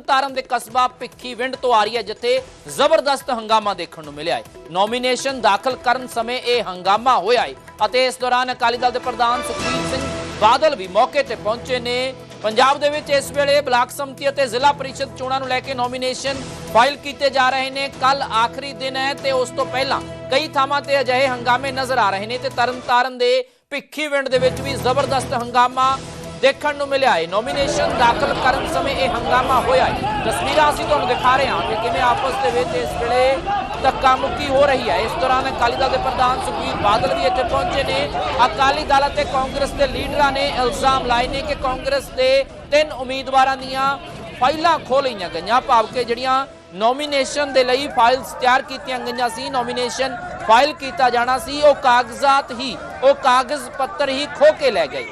ਤਰਨਤਾਰਨ ਦੇ ਕਸਬਾ ਭਿੱਖੀ ਵਿੰਡ ਤੋਂ ਆ ਰਹੀ ਹੈ, ਜਿੱਥੇ ਜ਼ਬਰਦਸਤ ਹੰਗਾਮਾ ਦੇਖਣ ਨੂੰ ਮਿਲਿਆ ਹੈ। ਨੋਮੀਨੇਸ਼ਨ ਦਾਖਲ ਕਰਨ ਸਮੇਂ ਇਹ ਹੰਗਾਮਾ ਹੋਇਆ ਹੈ ਅਤੇ ਇਸ ਦੌਰਾਨ ਅਕਾਲੀ ਦਲ ਦੇ ਪ੍ਰਧਾਨ ਸੁਖਬੀਰ ਸਿੰਘ ਬਾਦਲ ਵੀ ਮੌਕੇ ਤੇ ਪਹੁੰਚੇ ਨੇ। ਪੰਜਾਬ ਦੇ ਵਿੱਚ ਇਸ ਵੇਲੇ ਬਲਾਕ ਸੰਮਤੀ ਅਤੇ ਜ਼ਿਲ੍ਹਾ ਪਰਿਸ਼ਦ ਚੋਣਾਂ ਨੂੰ ਲੈ ਕੇ ਨੋਮੀਨੇਸ਼ਨ ਫਾਈਲ ਕੀਤੇ ਜਾ ਰਹੇ ਨੇ। ਕੱਲ ਆਖਰੀ ਦਿਨ ਹੈ ਤੇ ਉਸ ਤੋਂ ਪਹਿਲਾਂ ਕਈ ਥਾਵਾਂ ਤੇ ਅਜਿਹੇ ਹੰਗਾਮੇ ਨਜ਼ਰ ਆ ਰਹੇ ਨੇ ਤੇ ਤਰਨਤਾਰਨ ਦੇ ਭਿੱਖੀ ਵਿੰਡ ਦੇ ਵਿੱਚ ਵੀ ਜ਼ਬਰਦਸਤ ਹੰਗਾਮਾ ਦੇਖਣ ਨੂੰ ਮਿਲਿਆ ਹੈ। ਨੋਮੀਨੇਸ਼ਨ ਦਾਖਲ ਕਰਨ ਸਮੇਂ ਇਹ ਹੰਗਾਮਾ ਹੋਇਆ ਹੈ। ਤਸਵੀਰਾਂ ਅਸੀਂ ਤੁਹਾਨੂੰ ਦਿਖਾ ਰਹੇ ਹਾਂ ਕਿ ਕਿਵੇਂ ਆਪਸ ਦੇ ਵਿੱਚ ਇਸ ਵੇਲੇ ਧੱਕਾ ਮੁੱਕੀ ਹੋ ਰਹੀ ਹੈ। ਇਸ ਦੌਰਾਨ ਅਕਾਲੀ ਦਲ ਦੇ ਪ੍ਰਧਾਨ ਸੁਖਬੀਰ ਬਾਦਲ ਵੀ ਇੱਥੇ ਪਹੁੰਚੇ ਨੇ। ਅਕਾਲੀ ਦਲ ਅਤੇ ਕਾਂਗਰਸ ਦੇ ਲੀਡਰਾਂ ਨੇ ਇਲਜ਼ਾਮ ਲਾਏ ਨੇ ਕਿ ਕਾਂਗਰਸ ਦੇ ਤਿੰਨ ਉਮੀਦਵਾਰਾਂ ਦੀਆਂ ਫਾਈਲਾਂ ਖੋਹ ਲਈਆਂ ਗਈਆਂ। ਭਾਵ ਕਿ ਜਿਹੜੀਆਂ ਨੋਮੀਨੇਸ਼ਨ ਦੇ ਲਈ ਫਾਈਲਸ ਤਿਆਰ ਕੀਤੀਆਂ ਗਈਆਂ ਸੀ ਨੋਮੀਨੇਸ਼ਨ ਫਾਈਲ ਕੀਤਾ ਜਾਣਾ ਸੀ, ਉਹ ਕਾਗਜ਼ਾਤ ਹੀ, ਉਹ ਕਾਗਜ਼ ਪੱਤਰ ਹੀ ਖੋਹ ਕੇ ਲੈ ਗਏ।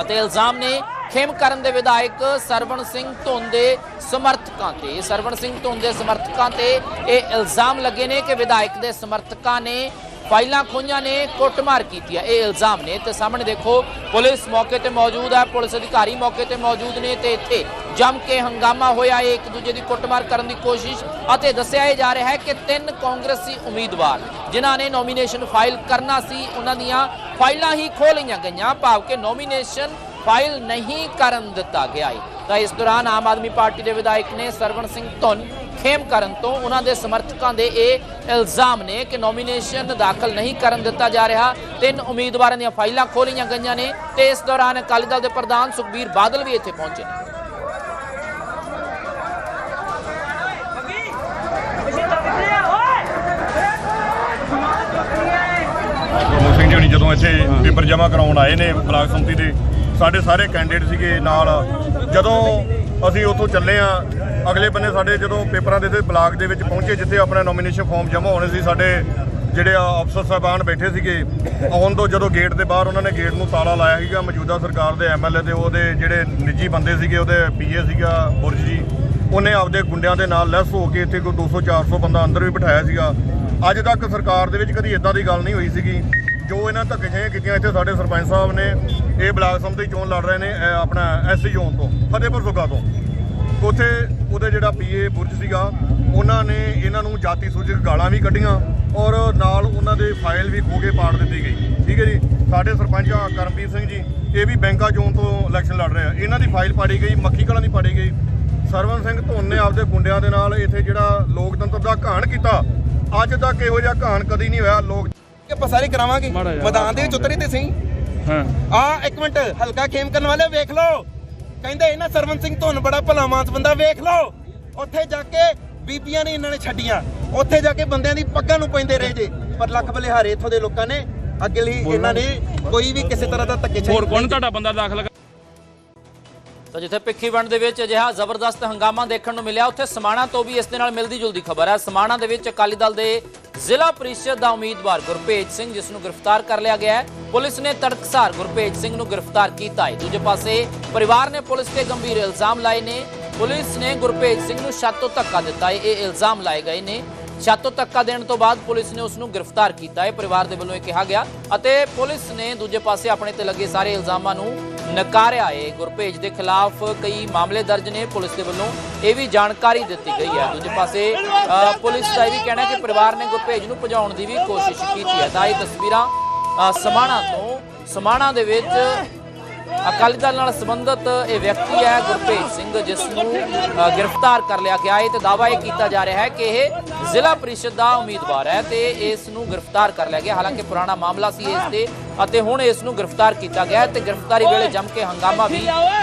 ਅਤੇ ਇਲਜ਼ਾਮ ਨੇ ਖੇਮ ਕਰਨ ਦੇ ਵਿਧਾਇਕ ਸਰਵਣ ਸਿੰਘ ਧੁੰਦ ਦੇ ਸਮਰਥਕਾਂ ਤੇ। ਸਰਵਣ ਸਿੰਘ ਧੁੰਨ ਦੇ ਸਮਰਥਕਾਂ ਤੇ ਇਹ ਇਲਜ਼ਾਮ ਲੱਗੇ ਨੇ ਕਿ ਵਿਧਾਇਕ ਦੇ ਸਮਰਥਕਾਂ ਨੇ ਫਾਈਲਾਂ ਖੋਈਆਂ ਨੇ, ਕੁੱਟਮਾਰ ਕੀਤੀ ਹੈ। ਇਹ ਇਲਜ਼ਾਮ ਨੇ ਤੇ ਸਾਹਮਣੇ ਦੇਖੋ, ਪੁਲਿਸ ਮੌਕੇ ਤੇ ਮੌਜੂਦ ਹੈ, ਪੁਲਿਸ ਅਧਿਕਾਰੀ ਮੌਕੇ ਤੇ ਮੌਜੂਦ ਨੇ ਤੇ ਇੱਥੇ ਜੰਮ ਕੇ ਹੰਗਾਮਾ ਹੋਇਆ ਹੈ ਇੱਕ ਦੂਜੇ ਦੀ ਕੁੱਟਮਾਰ ਕਰਨ ਦੀ ਕੋਸ਼ਿਸ਼ ਅਤੇ ਦੱਸਿਆ ਇਹ ਜਾ ਰਿਹਾ ਹੈ ਕਿ ਤਿੰਨ ਕਾਂਗਰਸੀ ਉਮੀਦਵਾਰ, ਜਿਨ੍ਹਾਂ ਨੇ ਨੋਮੀਨੇਸ਼ਨ ਫਾਈਲ ਕਰਨਾ ਸੀ, ਉਹਨਾਂ ਦੀਆਂ ਫਾਈਲਾਂ ਹੀ ਖੋਹ ਲਈਆਂ ਗਈਆਂ, ਭਾਵ ਕਿ ਨੋਮੀਨੇਸ਼ਨ ਫਾਈਲ ਨਹੀਂ ਕਰਨ ਦਿੱਤਾ ਗਿਆ ਏ। ਤਾਂ ਇਸ ਦੌਰਾਨ ਆਮ ਆਦਮੀ ਪਾਰਟੀ ਦੇ ਵਿਧਾਇਕ ਨੇ ਸਰਵਣ ਸਿੰਘ ਧੁੰਨ ਖੇਮ ਕਰਨ ਤੋਂ ਉਹਨਾਂ ਦੇ ਸਮਰਥਕਾਂ ਦੇ ਇਹ ਇਲਜ਼ਾਮ ਨੇ ਕਿ ਨੋਮੀਨੇਸ਼ਨ ਦਾਖਲ ਨਹੀਂ ਕਰਨ ਦਿੱਤਾ ਜਾ ਰਿਹਾ। ਤਿੰਨ ਉਮੀਦਵਾਰਾਂ ਦੀਆਂ ਫਾਈਲਾਂ ਖੋਲੀਆਂ ਗਈਆਂ ਨੇ ਤੇ ਇਸ ਦੌਰਾਨ ਅਕਾਲੀ ਦਲ ਦੇ ਪ੍ਰਧਾਨ ਸੁਖਬੀਰ ਬਾਦਲ ਵੀ ਇੱਥੇ ਪਹੁੰਚੇ ਨੇ ਗੁਰਮੁਖ ਸਿੰਘ ਪੇਪਰ ਜਮ੍ਹਾਂ ਕਰਾਉਣ ਆਏ ਨੇ ਬਲਾਕ ਸੰਮਤੀ ਦੇ। ਸਾਡੇ ਸਾਰੇ ਕੈਂਡੀਡੇਟ ਸੀਗੇ ਨਾਲ। ਜਦੋਂ ਅਸੀਂ ਉੱਥੋਂ ਚੱਲੇ ਆ, ਅਗਲੇ ਬੰਨੇ ਸਾਡੇ ਜਦੋਂ ਪੇਪਰਾਂ ਦੇ ਬਲਾਕ ਦੇ ਵਿੱਚ ਪਹੁੰਚੇ, ਜਿੱਥੇ ਆਪਣਾ ਨੋਮੀਨੇਸ਼ਨ ਫਾਰਮ ਜਮ੍ਹਾਂ ਹੋਣੇ ਸੀ, ਸਾਡੇ ਜਿਹੜੇ ਅਫਸਰ ਸਾਹਿਬਾਨ ਬੈਠੇ ਸੀਗੇ, ਆਉਣ ਤੋਂ ਜਦੋਂ ਗੇਟ ਦੇ ਬਾਹਰ ਉਹਨਾਂ ਨੇ ਗੇਟ ਨੂੰ ਤਾਲਾ ਲਾਇਆ ਸੀਗਾ, ਮੌਜੂਦਾ ਸਰਕਾਰ ਦੇ ਐਮਐਲਏ ਦੇ, ਉਹਦੇ ਜਿਹੜੇ ਨਿੱਜੀ ਬੰਦੇ ਸੀਗੇ, ਉਹਦੇ ਪੀਏ ਸੀਗਾ, ਬੁਰਜ ਜੀ, ਉਹਨੇ ਆਪਦੇ ਗੁੰਡਿਆਂ ਦੇ ਨਾਲ ਲੈਸ ਹੋ ਕੇ ਇੱਥੇ ਕੋਈ 200 400 ਬੰਦਾ ਅੰਦਰ ਵੀ ਬਿਠਾਇਆ ਸੀਗਾ। ਅੱਜ ਤੱਕ ਸਰਕਾਰ ਦੇ ਵਿੱਚ ਕਦੀ ਇਦਾਂ ਦੀ ਗੱਲ ਨਹੀਂ ਹੋਈ ਸੀਗੀ। ਜੋ ਇਹਨਾਂ ਧੱਕੇਸ਼ਾਹੀਆਂ ਕੀਤੀਆਂ ਇੱਥੇ ਸਾਡੇ ਸਰਪੰਚ ਸਾਹਿਬ ਨੇ, ਇਹ ਬਲਾਕ ਸੰਮਤੀ ਚੋਣ ਲੜ ਰਹੇ ਨੇ, ਇਹ ਆਪਣਾ ਐਸਸੀ ਜ਼ੋਨ ਤੋਂ, ਫਤਿਹਪੁਰ ਸੁਗਾ ਤੋਂ। ਉੱਥੇ ਉਹਦੇ ਜਿਹੜਾ ਪੀਏ ਬੁਰਜ ਸੀਗਾ, ਉਹਨਾਂ ਨੇ ਇਹਨਾਂ ਨੂੰ ਜਾਤੀ ਸੂਚਕ ਗਾਲਾਂ ਵੀ ਕੱਢੀਆਂ ਔਰ ਨਾਲ ਉਹਨਾਂ ਦੇ ਫਾਈਲ ਵੀ ਖੋ ਕੇ ਪਾੜ ਦਿੱਤੀ ਗਈ। ਠੀਕ ਹੈ ਜੀ? ਸਾਡੇ ਸਰਪੰਚ ਆ, ਕਰਮਵੀਰ ਸਿੰਘ ਜੀ, ਇਹ ਵੀ ਬੈਂਕਾ ਜ਼ੋਨ ਤੋਂ ਇਲੈਕਸ਼ਨ ਲੜ ਰਹੇ ਆ। ਇਹਨਾਂ ਦੀ ਫਾਈਲ ਪਾੜੀ ਗਈ, ਮੱਖੀ ਕਲਾਂ ਦੀ ਪਾੜੀ ਗਈ। ਸਰਵਨ ਸਿੰਘ ਧੁੰਨ ਨੇ ਆਪਦੇ ਗੁੰਡਿਆਂ ਦੇ ਨਾਲ ਇੱਥੇ ਜਿਹੜਾ ਲੋਕਤੰਤਰ ਦਾ ਘਾਣ ਕੀਤਾ, ਅੱਜ ਤੱਕ ਇਹੋ ਜਿਹਾ ਘਾਣ ਕਦੀ ਨਹੀਂ ਹੋਇਆ। ਲੋਕ ਆਪਾਂ ਸਾਰੇ ਕਰਾਵਾਂਗੇ। ਮੈਦਾਨ ਦੇ ਵਿੱਚ ਉਤਰੀ ਤੇ ਸਹੀ। ਹਾਂ। ਆ ਇੱਕ ਮਿੰਟ ਹਲਕਾ ਖੇਮ ਕਰਨ ਵਾਲੇ ਵੇਖ ਲਓ। ਕਹਿੰਦੇ ਇਹਨਾਂ ਸਰਵਨ ਸਿੰਘ ਧੁੰਨ ਬੜਾ ਭਲਾ ਮਾਨਸ ਬੰਦਾ ਵੇਖ ਲਓ। ਉੱਥੇ ਜਾ ਕੇ ਬੀਬੀਆਂ ਨੇ ਇਹਨਾਂ ਨੇ ਛੱਡੀਆਂ। ਉੱਥੇ ਜਾ ਕੇ ਬੰਦਿਆਂ ਦੀ ਪੱਗਾਂ ਨੂੰ ਪੈਂਦੇ ਰਹੇ ਜੇ। ਪਰ ਲੱਖ ਬਲਿਹਾਰੇ ਇੱਥੋਂ ਦੇ ਲੋਕਾਂ ਨੇ ਅੱਗੇ ਲਈ ਇਹਨਾਂ ਨੇ ਕੋਈ ਵੀ ਕਿਸੇ ਤਰ੍ਹਾਂ ਦਾ ਧੱਕੇ ਹੋਰ ਕੌਣ ਤੁਹਾਡਾ ਬੰਦਾ ਦਾਖਲ ਤਾਂ ਜਿੱਥੇ ਭਿੱਖੀਵੰਡ ਦੇ ਵਿੱਚ ਅਜਿਹਾ ਜ਼ਬਰਦਸਤ ਹੰਗਾਮਾ ਦੇਖਣ ਨੂੰ ਮਿਲਿਆ, ਉੱਥੇ ਸਮਾਣਾ ਤੋਂ ਵੀ ਇਸ ਦੇ ਨਾਲ ਮਿਲਦੀ ਜੁਲਦੀ ਖਬਰ ਹੈ। ਸਮਾਣਾ ਦੇ ਵਿੱਚ ਅਕਾਲੀ ਦਲ ਦੇ ਜ਼ਿਲ੍ਹਾ ਪ੍ਰੀਸ਼ਦ ਦਾ ਉਮੀਦਵਾਰ ਗੁਰਪੇਜ ਸਿੰਘ, ਜਿਸ ਨੂੰ ਗ੍ਰਿਫਤਾਰ ਕਰ ਲਿਆ ਗਿਆ ਹੈ। ਪੁਲਿਸ ਨੇ ਤੜਕਸਾਰ ਗੁਰਪੇਜ ਸਿੰਘ ਨੂੰ ਗ੍ਰਿਫਤਾਰ ਕੀਤਾ ਹੈ। ਦੂਜੇ ਪਾਸੇ, ਪਰਿਵਾਰ ਨੇ ਪੁਲਿਸ ਤੇ ਗੰਭੀਰ ਇਲਜ਼ਾਮ ਲਾਏ ਨੇ। ਪੁਲਿਸ ਨੇ ਗੁਰਪੇਜ ਸਿੰਘ ਨੂੰ ਛੱਤ ਤੋਂ ਧੱਕਾ ਦਿੱਤਾ ਹੈ। ਇਹ ਇਲਜ਼ਾਮ ਲਾਏ ਗਏ ਨੇ। ਛੱਤ ਤੋਂ ਧੱਕਾ ਦੇਣ ਤੋਂ ਬਾਅਦ ਪੁਲਿਸ ਨੇ ਉਸ ਨੂੰ ਗ੍ਰਿਫਤਾਰ ਕੀਤਾ ਹੈ। ਪਰਿਵਾਰ ਦੇ ਵੱਲੋਂ ਇਹ ਕਿਹਾ ਗਿਆ ਅਤੇ ਪੁਲਿਸ ਨੇ ਦੂਜੇ ਪਾਸੇ ਆਪਣੇ ਤੇ ਲੱਗੇ ਸਾਰੇ ਇਲਜ਼ਾਮਾਂ ਨੂੰ ਨਕਾਰਿਆ ਹੈ। ਗੁਰਪੇਜ ਦੇ ਖਿਲਾਫ ਕਈ ਮਾਮਲੇ ਦਰਜ ਨੇ। ਪੁਲਿਸ ਦੇ ਵੱਲੋਂ ਇਹ ਵੀ ਜਾਣਕਾਰੀ ਦਿੱਤੀ ਗਈ ਹੈ। ਦੂਜੇ ਪਾਸੇ ਪੁਲਿਸ ਦਾ ਇਹ ਵੀ ਕਹਿਣਾ ਕਿ ਪਰਿਵਾਰ ਨੇ ਗੁਰਪੇਜ ਨੂੰ ਭਜਾਉਣ ਦੀ ਵੀ ਕੋਸ਼ਿਸ਼ ਕੀਤੀ ਹੈ। ਤਾਂ ਇਹ ਤਸਵੀਰਾਂ ਸਮਾਣਾ ਤੋਂ, ਸਮਾਣਾ ਦੇ ਵਿੱਚ ਅਕਾਲੀ ਦਲ ਨਾਲ ਸੰਬੰਧਿਤ ਇਹ ਵਿਅਕਤੀ ਹੈ ਗੁਰਪ੍ਰੀਤ ਸਿੰਘ, ਜਿਸ ਨੂੰ ਗ੍ਰਿਫਤਾਰ ਕਰ ਲਿਆ ਗਿਆ ਹੈ ਤੇ ਦਾਅਵਾ ਇਹ ਕੀਤਾ ਜਾ ਰਿਹਾ ਹੈ ਕਿ ਇਹ ਜ਼ਿਲ੍ਹਾ ਪ੍ਰੀਸ਼ਦ ਦਾ ਉਮੀਦਵਾਰ ਹੈ ਤੇ ਇਸ ਨੂੰ ਗ੍ਰਿਫਤਾਰ ਕਰ ਲਿਆ ਗਿਆ। ਹਾਲਾਂਕਿ ਪੁਰਾਣਾ ਮਾਮਲਾ ਸੀ ਇਸ ਤੇ ਅਤੇ ਹੁਣ ਇਸ ਨੂੰ ਗ੍ਰਿਫਤਾਰ ਕੀਤਾ ਗਿਆ ਤੇ ਗ੍ਰਿਫਤਾਰੀ ਵੇਲੇ ਜੰਮ ਕੇ ਹੰਗਾਮਾ ਵੀ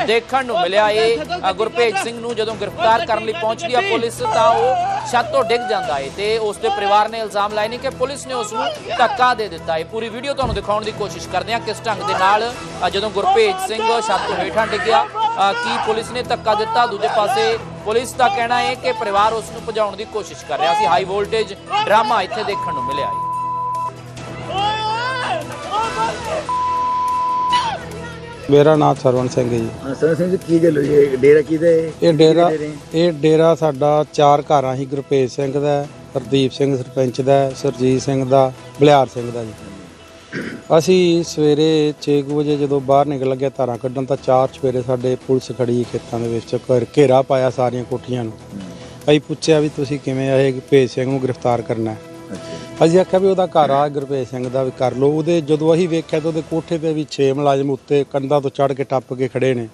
ਦੇਖਣ ਨੂੰ ਮਿਲਿਆ ਇਹ ਗੁਰਪ੍ਰੀਤ ਸਿੰਘ ਨੂੰ ਜਦੋਂ ਗ੍ਰਿਫਤਾਰ ਕਰਨ ਲਈ ਪਹੁੰਚਦੀ ਹੈ ਪੁਲਿਸ ਤਾਂ ਉਹ ਛੱਤ ਤੋਂ ਡਿੱਗ ਜਾਂਦਾ ਹੈ ਤੇ ਉਸ ਦੇ ਪਰਿਵਾਰ ਨੇ ਇਲਜ਼ਾਮ ਲਾਏ ਨੇ ਕਿ ਪੁਲਿਸ ਨੇ ਉਸ ਨੂੰ ਧੱਕਾ ਦੇ ਦਿੱਤਾ ਹੈ ਪੂਰੀ ਵੀਡੀਓ ਤੁਹਾਨੂੰ ਦਿਖਾਉਣ ਦੀ ਕੋਸ਼ਿਸ਼ ਕਰਦੇ ਹਾਂ ਕਿਸ ਢੰਗ ਦੇ ਨਾਲ ਜਦੋਂ ਗੁਰਪ੍ਰੀਤ ਸਿੰਘ ਛੱਤ ਤੋਂ ਹੇਠਾਂ ਡਿੱਗਿਆ ਕੀ ਪੁਲਿਸ ਨੇ ਧੱਕਾ ਦਿੱਤਾ? ਦੂਜੇ ਪਾਸੇ ਪੁਲਿਸ ਦਾ ਕਹਿਣਾ ਹੈ ਕਿ ਪਰਿਵਾਰ ਉਸ ਨੂੰ ਭਜਾਉਣ ਦੀ ਕੋਸ਼ਿਸ਼ ਕਰ ਰਿਹਾ ਸੀ। ਹਾਈ ਵੋਲਟੇਜ ਡਰਾਮਾ ਇੱਥੇ ਦੇਖਣ ਨੂੰ ਮਿਲਿਆ ਹੈ ਮੇਰਾ ਨਾਮ ਸਰਵਣ ਸਿੰਘ ਹੈ ਜੀ। ਸਰ ਸਿੰਘ ਜੀ ਕੀ ਗੱਲ ਹੋਈ? ਹੈ ਡੇਰਾ ਕਿਹਦਾ ਹੈ? ਇਹ ਡੇਰਾ? ਇਹ ਡੇਰਾ ਸਾਡਾ ਚਾਰ ਘਰਾਂ ਸੀ ਗੁਰਪੇਜ ਸਿੰਘ ਦਾ ਹਰਦੀਪ ਸਿੰਘ ਸਰਪੰਚ ਦਾ ਸਰਜੀਤ ਸਿੰਘ ਦਾ ਬਲਿਆਰ ਸਿੰਘ ਦਾ ਜੀ। ਅਸੀਂ ਸਵੇਰੇ 6 ਵਜੇ ਜਦੋਂ ਬਾਹਰ ਨਿਕਲ ਲੱਗਿਆ ਧਾਰਾਂ ਕੱਢਣ ਤਾਂ ਚਾਰ ਸਵੇਰੇ ਸਾਡੇ ਪੁਲਿਸ ਖੜੀ ਖੇਤਾਂ ਦੇ ਵਿੱਚ ਘਰ ਘੇਰਾ ਪਾਇਆ ਸਾਰੀਆਂ ਕੋਠੀਆਂ ਨੂੰ। ਅਸੀਂ ਪੁੱਛਿਆ ਵੀ ਤੁਸੀਂ ਕਿਵੇਂ ਆਏ ਭੇਜ ਸਿੰਘ ਨੂੰ ਗ੍ਰਿਫਤਾਰ ਕਰਨਾ ਹੈ। ਅਸੀਂ ਆਖਿਆ ਵੀ ਉਹਦਾ ਘਰ ਆ ਗੁਰਭੇਜ ਸਿੰਘ ਦਾ ਵੀ ਕਰ ਲਓ। ਉਹਦੇ ਜਦੋਂ ਅਸੀਂ ਵੇਖਿਆ ਤਾਂ ਉਹਦੇ ਕੋਠੇ ਤੇ ਵੀ 6 ਮੁਲਾਜ਼ਮ ਉੱਤੇ ਕੰਧਾਂ ਤੋਂ ਚੜ੍ਹ ਕੇ ਟੱਪ ਕੇ ਖੜੇ ਨੇ।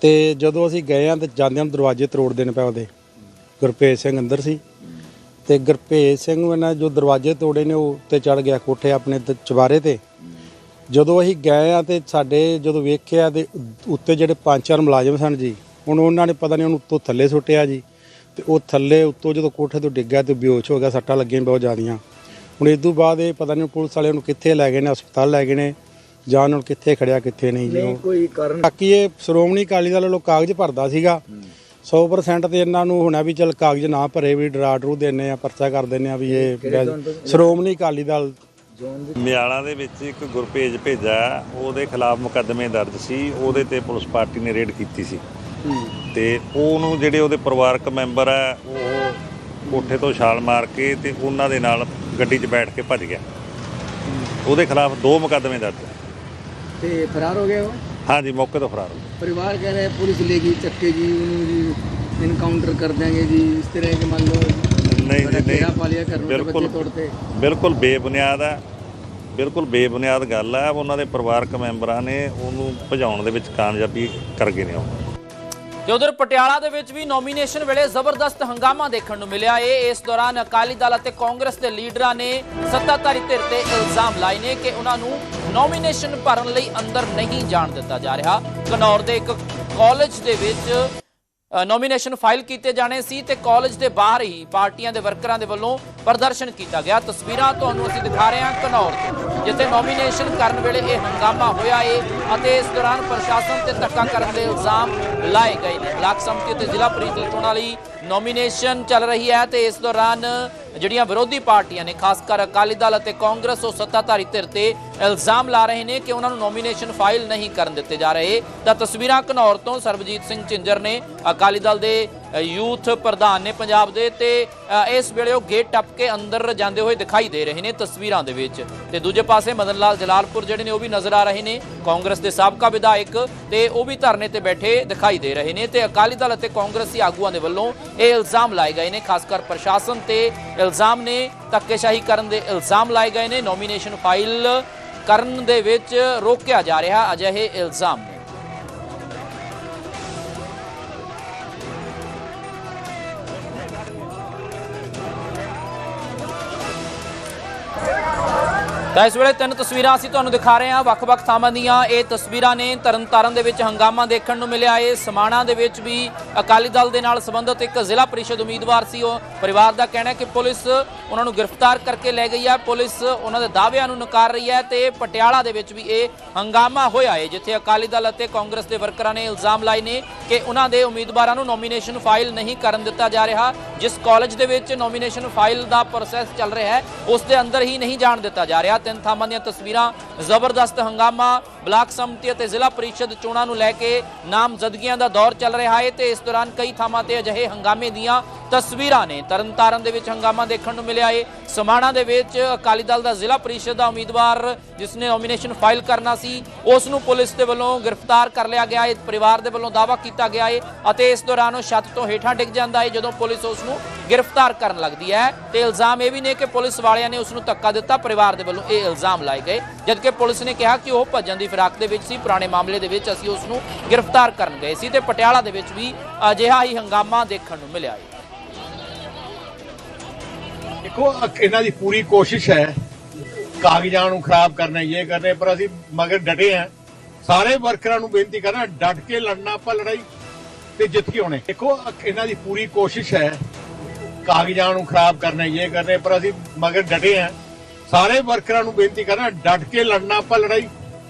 ਤੇ ਜਦੋਂ ਅਸੀਂ ਗਏ ਆ ਤੇ ਜਾਂਦਿਆਂ ਨੂੰ ਦਰਵਾਜ਼ੇ ਤੋੜਦੇ ਨੇ ਪਏ ਉਹਦੇ। ਗੁਰਭੇਜ ਸਿੰਘ ਅੰਦਰ ਸੀ। ਤੇ ਗੁਰਭੇਜ ਸਿੰਘ ਨੂੰ ਇਹਨਾਂ ਜੋ ਦਰਵਾਜ਼ੇ ਤੋੜੇ ਨੇ, ਉਹ ਉੱਤੇ ਚੜ ਗਿਆ ਕੋਠੇ ਆਪਣੇ ਤੇ ਚਵਾਰੇ ਤੇ। ਜਦੋਂ ਅਸੀਂ ਗਏ ਆ ਤੇ ਸਾਡੇ ਜਦੋਂ ਵੇਖਿਆ ਤੇ ਉੱਤੇ ਜਿਹੜੇ ਪੰਜ ਚਾਰ ਮੁਲਾਜ਼ਮ ਸਨ ਜੀ, ਹੁਣ ਉਹਨਾਂ ਨੇ ਪਤਾ ਨਹੀਂ ਉਹਨੂੰ ਉੱਤੋਂ ਥੱਲੇ ਸੁੱਟਿਆ ਜੀ। ਤੇ ਉਹ ਥੱਲੇ ਉੱਤੋਂ ਜਦੋਂ ਕੋਠੇ ਤੋਂ ਡਿੱਗਿਆ ਤੇ ਬੇਹੋਸ਼ ਹੋ ਗਿਆ ਸੱਟਾਂ ਲੱਗੀਆਂ ਬਹੁਤ ਜ਼ਿਆਦੀਆਂ। ਹੁਣ ਇਸ ਤੋਂ ਬਾਅਦ ਇਹ ਪਤਾ ਨਹੀਂ ਪੁਲਿਸ ਵਾਲੇ ਉਹਨੂੰ ਕਿੱਥੇ ਲੈ ਗਏ ਨੇ ਹਸਪਤਾਲ ਲੈ ਗਏ ਨੇ ਜਾਂ ਉਹਨਾਂ ਨੂੰ ਕਿੱਥੇ ਖੜਿਆ ਕਿੱਥੇ ਨਹੀਂ ਜੀ ਨਹੀਂ ਉਹ। ਕੋਈ ਕਾਰਨ ਬਾਕੀ ਇਹ ਸ਼੍ਰੋਮਣੀ ਅਕਾਲੀ ਦਲ ਵੱਲੋਂ ਕਾਗਜ਼ ਭਰਦਾ ਸੀਗਾ। 100% ਤੇ ਇਹਨਾਂ ਨੂੰ ਹੋਣਾ ਵੀ ਚਲ ਕਾਗਜ਼ ਨਾ ਭਰੇ ਵੀ ਡਰਾ ਡਰੂ ਦਿੰਨੇ ਆ ਪਰਚਾ ਕਰ ਦਿੰਨੇ ਆ ਵੀ ਇਹ ਸ਼੍ਰੋਮਣੀ ਅਕਾਲੀ ਦਲ। ਮਿਆਲਾ ਦੇ ਵਿੱਚ ਇੱਕ ਗੁਰਪੇਜ ਭੇਜਾ ਉਹਦੇ ਖਿਲਾਫ ਮੁਕੱਦਮੇ ਦਰਜ ਸੀ ਉਹਦੇ ਤੇ ਪੁਲਿਸ ਪਾਰਟੀ ਨੇ ਰੇਡ ਕੀਤੀ ਸੀ। ਤੇ ਉਹਨੂੰ ਜਿਹੜੇ ਉਹਦੇ ਪਰਿਵਾਰਕ ਮੈਂਬਰ ਆ ਉਹ ਕੋਠੇ ਤੋਂ ਛਾਲ ਮਾਰ ਕੇ ਤੇ ਉਹਨਾਂ ਦੇ ਨਾਲ ਗੱਡੀ 'ਚ ਬੈਠ ਕੇ ਭੱਜ ਗਿਆ। ਉਹਦੇ ਖਿਲਾਫ ਦੋ ਮੁਕੱਦਮੇ ਦਰਜ। ਤੇ ਫਰਾਰ ਹੋ ਗਏ ਉਹ? ਹਾਂਜੀ ਮੌਕੇ ਤੋਂ ਫਰਾਰ ਹੋ ਗਿਆ। ਪਰਿਵਾਰ ਕਹਿ ਰਿਹਾ ਪੁਲਿਸ ਲੈ ਗਈ ਚੱਕੇ ਜੀ ਉਹਨੂੰ ਜੀ ਇਨਕਾਊਂਟਰ ਕਰ ਦੇंगे ਜੀ ਇਸ ਤਰ੍ਹਾਂ ਕਿ ਮੰਨ ਲਓ ਨਹੀਂ ਜੀ ਨਹੀਂ। ਬਿਲਕੁਲ ਬਿਲਕੁਲ ਬੇਬੁਨਿਆਦ ਆ। ਬਿਲਕੁਲ ਬੇਬੁਨਿਆਦ ਗੱਲ ਆ। ਉਹਨਾਂ ਦੇ ਪਰਿਵਾਰਕ ਮੈਂਬਰਾਂ ਨੇ ਉਹਨੂੰ ਭਜਾਉਣ ਦੇ ਵਿੱਚ ਕਾਮਯਾਬੀ ਕਰ ਗਏ ਨੇ ਉਹ। ਤੇ ਉਧਰ ਪਟਿਆਲਾ ਦੇ ਵਿੱਚ ਵੀ ਨੋਮੀਨੇਸ਼ਨ ਵੇਲੇ ਜ਼ਬਰਦਸਤ ਹੰਗਾਮਾ ਦੇਖਣ ਨੂੰ ਮਿਲਿਆ। ਏ ਇਸ ਦੌਰਾਨ ਅਕਾਲੀ ਦਲ ਅਤੇ ਕਾਂਗਰਸ ਦੇ ਲੀਡਰਾਂ ਨੇ ਸੱਤਾਧਾਰੀ ਧਿਰ ਤੇ ਇਲਜ਼ਾਮ ਲਾਏ ਨੇ ਕਿ ਉਹਨਾਂ ਨੂੰ ਨੋਮੀਨੇਸ਼ਨ ਭਰਨ ਲਈ ਅੰਦਰ ਨਹੀਂ ਜਾਣ ਦਿੱਤਾ ਜਾ ਰਿਹਾ। ਘਨੌਰ ਦੇ ਇੱਕ ਕਾਲਜ ਦੇ ਵਿੱਚ ਨੋਮੀਨੇਸ਼ਨ ਫਾਈਲ ਕੀਤੇ ਜਾਣੇ ਸੀ ਤੇ ਕਾਲਜ ਦੇ ਬਾਹਰ ਹੀ ਪਾਰਟੀਆਂ ਦੇ ਵਰਕਰਾਂ ਦੇ ਵੱਲੋਂ ਪ੍ਰਦਰਸ਼ਨ ਕੀਤਾ ਗਿਆ। ਤਸਵੀਰਾਂ ਤੁਹਾਨੂੰ ਅਸੀਂ ਦਿਖਾ ਰਹੇ ਹਾਂ ਘਨੌਰ ਤੋਂ, ਜਿੱਥੇ ਨੋਮੀਨੇਸ਼ਨ ਕਰਨ ਵੇਲੇ ਇਹ ਹੰਗਾਮਾ ਹੋਇਆ ਏ ਅਤੇ ਇਸ ਦੌਰਾਨ ਪ੍ਰਸ਼ਾਸਨ ਤੇ ਧੱਕਾ ਕਰਨ ਦੇ ਇਲਜ਼ਾਮ ਲਾਏ ਗਏ ਨੇ। ਬਲਾਕ ਸੰਮਤੀ ਤੇ ਜ਼ਿਲ੍ਹਾ ਪ੍ਰੀਸ਼ਦ ਚੋਣਾਂ ਲਈ ਨੋਮੀਨੇਸ਼ਨ ਚੱਲ ਰਹੀ ਹੈ ਤੇ ਇਸ ਦੌਰਾਨ ਜਿਹੜੀਆਂ ਵਿਰੋਧੀ ਪਾਰਟੀਆਂ ਨੇ, ਖਾਸ ਕਰ ਅਕਾਲੀ ਦਲ ਅਤੇ ਕਾਂਗਰਸ, ਉਹ ਸੱਤਾਧਾਰੀ ਧਿਰ ਤੇ ਇਲਜ਼ਾਮ ਲਾ ਰਹੇ ਨੇ ਕਿ ਉਹਨਾਂ ਨੂੰ ਨੋਮੀਨੇਸ਼ਨ ਫਾਈਲ ਨਹੀਂ ਕਰਨ ਦਿੱਤੇ ਜਾ ਰਹੇ। ਤਾਂ ਤਸਵੀਰਾਂ ਘਨੌਰ ਤੋਂ ਸਰਬਜੀਤ ਸਿੰਘ ਝਿੰਜਰ ਨੇ ਅਕਾਲੀ ਦਲ ਦੇ ਯੂਥ ਪ੍ਰਧਾਨ ਨੇ ਪੰਜਾਬ ਦੇ ਤੇ ਇਸ ਵੇਲੇ ਉਹ ਗੇਟ ਟੱਪ ਕੇ ਅੰਦਰ ਜਾਂਦੇ ਹੋਏ ਦਿਖਾਈ ਦੇ ਰਹੇ ਨੇ ਤਸਵੀਰਾਂ ਦੇ ਵਿੱਚ। ਤੇ ਦੂਜੇ ਪਾਸੇ ਮਦਨ ਲਾਲ ਜਲਾਲਪੁਰ ਜਿਹੜੇ ਨੇ ਉਹ ਵੀ ਨਜ਼ਰ ਆ ਰਹੇ ਨੇ। ਕਾਂਗਰਸ ਦੇ ਸਾਬਕਾ ਵਿਧਾਇਕ ਤੇ ਉਹ ਵੀ ਧਰਨੇ ਤੇ ਬੈਠੇ ਦਿਖਾਈ ਦੇ ਰਹੇ ਨੇ ਤੇ ਅਕਾਲੀ ਦਲ ਅਤੇ ਕਾਂਗਰਸੀ ਆਗੂਆਂ ਦੇ ਵੱਲੋਂ ਇਹ ਇਲਜ਼ਾਮ ਲਾਏ ਗਏ ਨੇ, ਖਾਸ ਕਰ ਪ੍ਰਸ਼ਾਸਨ ਤੇ ਇਲਜ਼ਾਮ ਨੇ, ਧੱਕੇਸ਼ਾਹੀ ਕਰਨ ਦੇ ਇਲਜ਼ਾਮ ਲਾਏ ਗਏ ਨੇ। ਨੋਮੀਨੇਸ਼ਨ ਫਾਈਲ ਕਰਨ ਦੇ ਵਿੱਚ ਰੋਕਿਆ ਜਾ ਰਿਹਾ ਅਜਿਹੇ ਇਲਜ਼ਾਮ ਨੇ। ਤਾਂ ਇਸ ਵੇਲੇ ਤਿੰਨ ਤਸਵੀਰਾਂ ਅਸੀਂ ਤੁਹਾਨੂੰ ਦਿਖਾ ਰਹੇ ਹਾਂ। ਵੱਖ-ਵੱਖ ਥਾਵਾਂ ਦੀਆਂ ਇਹ ਤਸਵੀਰਾਂ ਨੇ। ਤਰਨਤਾਰਨ ਦੇ ਵਿੱਚ ਹੰਗਾਮਾ ਦੇਖਣ ਨੂੰ ਮਿਲਿਆ। ਏ ਸਮਾਣਾ ਦੇ ਵਿੱਚ ਵੀ ਅਕਾਲੀ ਦਲ ਦੇ ਨਾਲ ਸੰਬੰਧਿਤ ਇੱਕ ਜ਼ਿਲ੍ਹਾ ਪਰਿਸ਼ਦ ਉਮੀਦਵਾਰ ਸੀ ਉਹ। ਪਰਿਵਾਰ ਦਾ ਕਹਿਣਾ ਹੈ ਕਿ ਪੁਲਿਸ ਉਹਨਾਂ ਨੂੰ ਗ੍ਰਿਫਤਾਰ ਕਰਕੇ ਲੈ ਗਈ ਹੈ ਪੁਲਿਸ ਉਹਨਾਂ ਦੇ ਦਾਅਵਿਆਂ ਨੂੰ ਨਕਾਰ ਰਹੀ ਹੈ ਤੇ ਪਟਿਆਲਾ ਦੇ ਵਿੱਚ ਵੀ ਇਹ ਹੰਗਾਮਾ ਹੋਇਆ ਏ ਜਿੱਥੇ ਅਕਾਲੀ ਦਲ ਅਤੇ ਕਾਂਗਰਸ ਦੇ ਵਰਕਰਾਂ ਨੇ ਇਲਜ਼ਾਮ ਲਾਏ ਨੇ ਕਿ ਉਹਨਾਂ ਦੇ ਉਮੀਦਵਾਰਾਂ ਨੂੰ ਨੋਮੀਨੇਸ਼ਨ ਫਾਈਲ ਨਹੀਂ ਕਰਨ ਦਿੱਤਾ ਜਾ ਰਿਹਾ। ਜਿਸ ਕਾਲਜ ਦੇ ਵਿੱਚ ਨੋਮੀਨੇਸ਼ਨ ਫਾਈਲ ਦਾ ਪ੍ਰੋਸੈਸ ਚੱਲ ਰਿਹਾ ਹੈ, ਉਸ ਦੇ ਅੰਦਰ ਹੀ ਨਹੀਂ ਜਾਣ ਦਿੱਤਾ ਜਾ ਰਿਹਾ। ਤਿੰਨ ਥਾਵਾਂ ਦੀਆਂ ਤਸਵੀਰਾਂ ਜ਼ਬਰਦਸਤ ਹੰਗਾਮਾ ਬਲਾਕ ਸੰਮਤੀ ਅਤੇ ਜ਼ਿਲ੍ਹਾ ਪਰਿਸ਼ਦ ਚੋਣਾਂ ਨੂੰ ਲੈ ਕੇ ਨਾਮਜ਼ਦਗੀਆਂ ਦਾ ਦੌਰ ਚੱਲ ਰਿਹਾ ਹੈ ਤੇ ਇਸ ਦੌਰਾਨ ਕਈ ਥਾਵਾਂ ਤੇ ਅਜਿਹੇ ਹੰਗਾਮੇ ਦੀਆਂ ਤਸਵੀਰਾਂ ਨੇ। ਤਰਨਤਾਰਨ ਦੇ ਵਿੱਚ ਹੰਗਾਮਾ ਦੇਖਣ ਨੂੰ ਮਿਲਿਆ ਏ। ਸਮਾਣਾ ਦੇ ਵਿੱਚ ਅਕਾਲੀ ਦਲ ਦਾ ਜ਼ਿਲ੍ਹਾ ਪਰਿਸ਼ਦ ਦਾ ਉਮੀਦਵਾਰ ਜਿਸ ਨੇ ਨੋਮੀਨੇਸ਼ਨ ਫਾਈਲ ਕਰਨਾ ਸੀ, ਉਸ ਨੂੰ ਪੁਲਿਸ ਦੇ ਵੱਲੋਂ ਗ੍ਰਿਫਤਾਰ ਕਰ ਲਿਆ ਗਿਆ ਹੈ ਪਰਿਵਾਰ ਦੇ ਵੱਲੋਂ ਦਾਅਵਾ ਕੀਤਾ ਗਿਆ ਹੈ ਅਤੇ ਇਸ ਦੌਰਾਨ ਉਹ ਛੱਤ ਤੋਂ ਹੇਠਾਂ ਡਿੱਗ ਜਾਂਦਾ ਏ, ਜਦੋਂ ਪੁਲਿਸ ਉਸ ਨੂੰ ਗ੍ਰਿਫਤਾਰ ਕਰਨ ਲੱਗਦੀ ਹੈ। ਤੇ ਇਲਜ਼ਾਮ ਇਹ ਵੀ ਨੇ ਕਿ ਪੁਲਿਸ ਵਾਲਿਆਂ ਨੇ ਉਸ ਨੂੰ ਧੱਕਾ ਦਿੱਤਾ, ਪਰਿਵਾਰ ਦੇ ਵੱਲੋਂ ਇਹ ਇਲਜ਼ਾਮ ਲਾਏ ਗਏ। ਜਦਕਿ ਪੁਲਿਸ ਨੇ ਕਿਹਾ ਕਿ ਉਹ ਭੱਜਣ ਦੀ ਫਿਰਾਕ ਦੇ ਵਿੱਚ ਸੀ, ਪੁਰਾਣੇ ਮਾਮਲੇ ਦੇ ਵਿੱਚ ਅਸੀਂ ਉਸ ਨੂੰ ਗ੍ਰਿਫਤਾਰ ਕਰਨ ਗਏ ਸੀ ਤੇ ਪਟਿਆਲਾ ਦੇ ਵਿੱਚ ਵੀ ਅਜਿਹਾ ਹੀ ਹੰਗਾਮਾ ਦੇਖਣ ਨੂੰ ਮਿਲਿਆ ਹੈ। ਦੇਖੋ ਇਹਨਾਂ ਦੀ ਪੂਰੀ ਕੋਸ਼ਿਸ਼ ਹੈ ਕਾਗਜ਼ਾਂ ਨੂੰ ਖਰਾਬ ਕਰਨਾ, ਇਹ ਕਰਨੇ, ਪਰ ਅਸੀਂ ਮਗਰ ਡਟੇ ਆ ਸਾਰੇ ਵਰਕਰਾਂ ਨੂੰ ਬੇਨਤੀ ਕਰਨਾ ਡਟ ਕੇ ਲੜਨਾ ਆਪਾਂ ਲੜਾਈ ਤੇ ਜਿੱਤ ਕੇ ਆਉਣੇ। ਦੇਖੋ ਇਹਨਾਂ ਦੀ ਪੂਰੀ ਕੋਸ਼ਿਸ਼ ਹੈ ਕਾਗਜ਼ਾਂ ਨੂੰ ਖਰਾਬ ਕਰਨਾ, ਇਹ ਕਰਨੇ, ਪਰ ਅਸੀਂ ਮਗਰ ਡਟੇ ਆ ਸਾਰੇ ਵਰਕਰਾਂ ਨੂੰ ਬੇਨਤੀ ਕਰਨਾ ਡਟ ਕੇ ਲੜਨਾ ਆਪਾਂ ਲੜਾਈ।